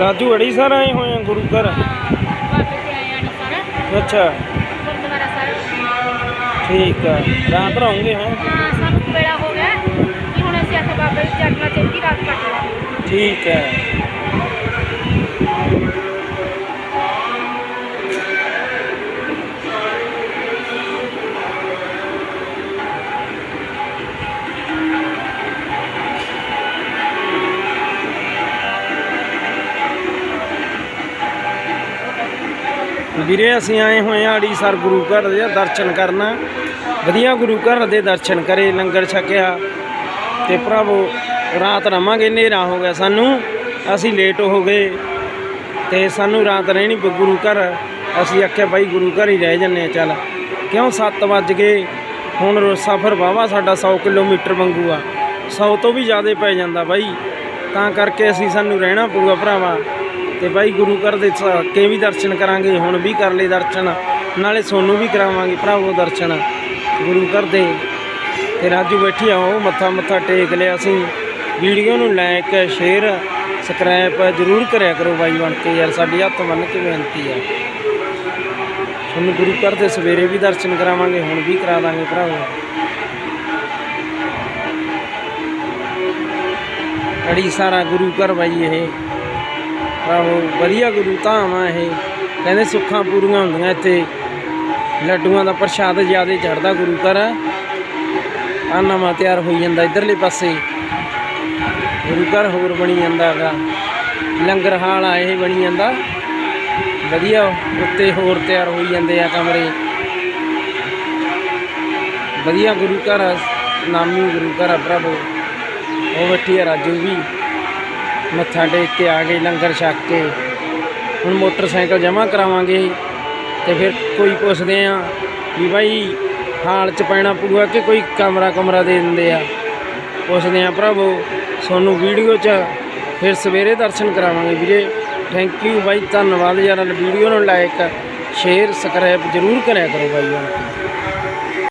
ਰਾਜੂ ਅੜੀ ਸਰ ਆਏ ਹੋਏ ਆ ਗੁਰੂ ਘਰ? ਅੱਛਾ। ਠੀਕ ਆ। ਰਾਤ ਰਹੋਗੇ ਹਾਂ ਹਾਂ ਸਭ ਵੇਲਾ ਹੋ ਗਿਆ ਕਿ ਹੁਣ ਅਸੀਂ ਇੱਥੇ ਬਾਬੇ ਦੀ ਜਗਲਾ ਚੰਗੀ ਰਾਤ ਕੱਟ ਲਾਂਗੇ ਠੀਕ ਹੈ। ਵੀਰੇ, ਅਸੀਂ ਆਏ ਹੋਏ ਆ ਅੜੀਸਰ ਗੁਰੂ ਘਰ ਦੇ ਦਰਸ਼ਨ ਕਰਨਾ। ਵਧੀਆ ਗੁਰੂ ਘਰ ਦੇ ਦਰਸ਼ਨ ਕਰੇ, ਲੰਗਰ ਛਕਿਆ। ਤੇ ਭਰਾਵੋ ਰਾਤ ਰਵਾਂਗੇ ਹਨੇਰਾ ਹੋ ਗਿਆ ਸਾਨੂੰ। ਅਸੀਂ ਲੇਟ ਹੋ ਗਏ ਤੇ ਸਾਨੂੰ ਰਾਤ ਰਹਿਣੀ ਪਈ ਗੁਰੂ ਘਰ। ਅਸੀਂ ਆਖਿਆ, ਬਾਈ, ਗੁਰੂ ਘਰ ਹੀ ਰਹਿ ਜੰਨੇ ਚੱਲ। ਕਿਉਂ? 7 ਵੱਜ ਗਏ। ਹੁਣ ਸਫ਼ਰ ਵਾਹਵਾ ਸਾਡਾ 100 ਕਿਲੋਮੀਟਰ ਵਾਂਗੂ ਆ। 100 ਤੋਂ ਵੀ ਜ਼ਿਆਦਾ ਪੈ ਜਾਂਦਾ ਬਾਈ। ਤਾਂ ਕਰਕੇ ਅਸੀਂ ਸਾਨੂੰ ਰਹਿਣਾ ਪਊਗਾ ਭਰਾਵਾ। ਤੇ ਬਾਈ, ਗੁਰੂ ਘਰ ਦੇ ਕੇ ਵੀ ਦਰਸ਼ਨ ਕਰਾਂਗੇ, ਹੁਣ ਵੀ ਕਰ ਲਏ ਦਰਸ਼ਨ। ਨਾਲੇ ਸੋਨੂੰ ਵੀ ਕਰਾਵਾਂਗੇ ਭਰਾਵੋ ਦਰਸ਼ਨ। ਗੁਰੂ ਘਰ ਦੇ। ਤੇ ਰਾਜੂ ਬੈਠੀ ਆ, ਉਹ ਮੱਥਾ ਮੱਥਾ ਟੇਕ ਲਿਆ ਅਸੀਂ ਵੀਡੀਓ ਨੂੰ ਲਾਈਕ ਸ਼ੇਅਰ, ਸਬਸਕ੍ਰਾਈਬ ਜ਼ਰੂਰ ਕਰਿਆ ਕਰੋ ਬਾਈ ਬਣ ਕੇ ਯਾਰ, ਸਾਡੀ ਹੱਥ ਬੰਨ ਕੇ ਬੇਨਤੀ ਆ। ਤੁਹਾਨੂੰ ਗੁਰੂ ਘਰ ਦੇ ਸਵੇਰੇ ਵੀ ਦਰਸ਼ਨ ਕਰਾਵਾਂਗੇ, ਹੁਣ ਵੀ ਕਰਾ ਦਾਂਗੇ ਭਰਾਵੋ। ਅੜੀ ਸਾਰਾ ਗੁਰੂ ਘਰ ਬਾਈ ਇਹ। ਭਰਾਵੋ, ਵਧੀਆ ਗੁਰੂ ਧਾਮ ਆ ਇਹ। ਕਹਿੰਦੇ ਸੁੱਖਾਂ ਪੂਰੀਆਂ ਹੁੰਦੀਆਂ ਇੱਥੇ। ਲੱਡੂਆਂ ਦਾ ਪ੍ਰਸ਼ਾਦ ਜ਼ਿਆਦਾ ਚੜਦਾ ਗੁਰੂ ਘਰ। ਆ ਨਵਾਂ ਤਿਆਰ ਹੋਈ ਜਾਂਦਾ ਇਧਰਲੇ ਪਾਸੇ। ਗੁਰੂ ਘਰ ਹੋਰ ਬਣੀ ਜਾਂਦਾ ਹੈਗਾ। ਲੰਗਰ ਹਾਲ ਆ, ਇਹ ਬਣੀ ਜਾਂਦਾ। ਵਧੀਆ, ਉੱਤੇ ਹੋਰ ਤਿਆਰ ਹੋਈ ਜਾਂਦੇ ਆ ਕਮਰੇ। ਵਧੀਆ ਗੁਰੂ ਘਰ, ਨਾਮੀ ਗੁਰੂ ਘਰ ਆ ਪ੍ਰਭੂ। ਉਹ ਬੈਠੀ ਆ ਰਾਜੂ ਵੀ। ਮੱਥਾ ਟੇਕ ਕੇ ਆ ਗਏ ਲੰਗਰ ਛਕ ਕੇ। ਹੁਣ ਮੋਟਰਸਾਈਕਲ ਜਮ੍ਹਾਂ ਕਰਾਵਾਂਗੇ। ਤੇ ਫਿਰ ਕੋਈ ਪੁੱਛਦੇ ਆ ਵੀ ਭਾਈ ਹਾਲ ਚ ਪੈਣਾ ਪਊਗਾ ਕਿ ਕੋਈ ਕਮਰਾ ਕਮਰਾ ਦੇ ਦਿੰਦੇ ਆ? ਪੁੱਛਦੇ ਆ ਭਰਾਵੋ ਤੁਹਾਨੂੰ ਵੀਡੀਓ ਚ ਫਿਰ ਸਵੇਰੇ ਦਰਸ਼ਨ ਕਰਾਵਾਂਗੇ ਵੀਰੇ। ਥੈਂਕ ਯੂ ਬਾਈ, ਧੰਨਵਾਦ ਯਾਰ ਵੀਡੀਓ ਨੂੰ ਲਾਈਕ ਸ਼ੇਅਰ ਸਬਸਕ੍ਰਾਈਬ ਜ਼ਰੂਰ ਕਰਿਆ ਕਰੋ ਬਾਈ ਯਾਰ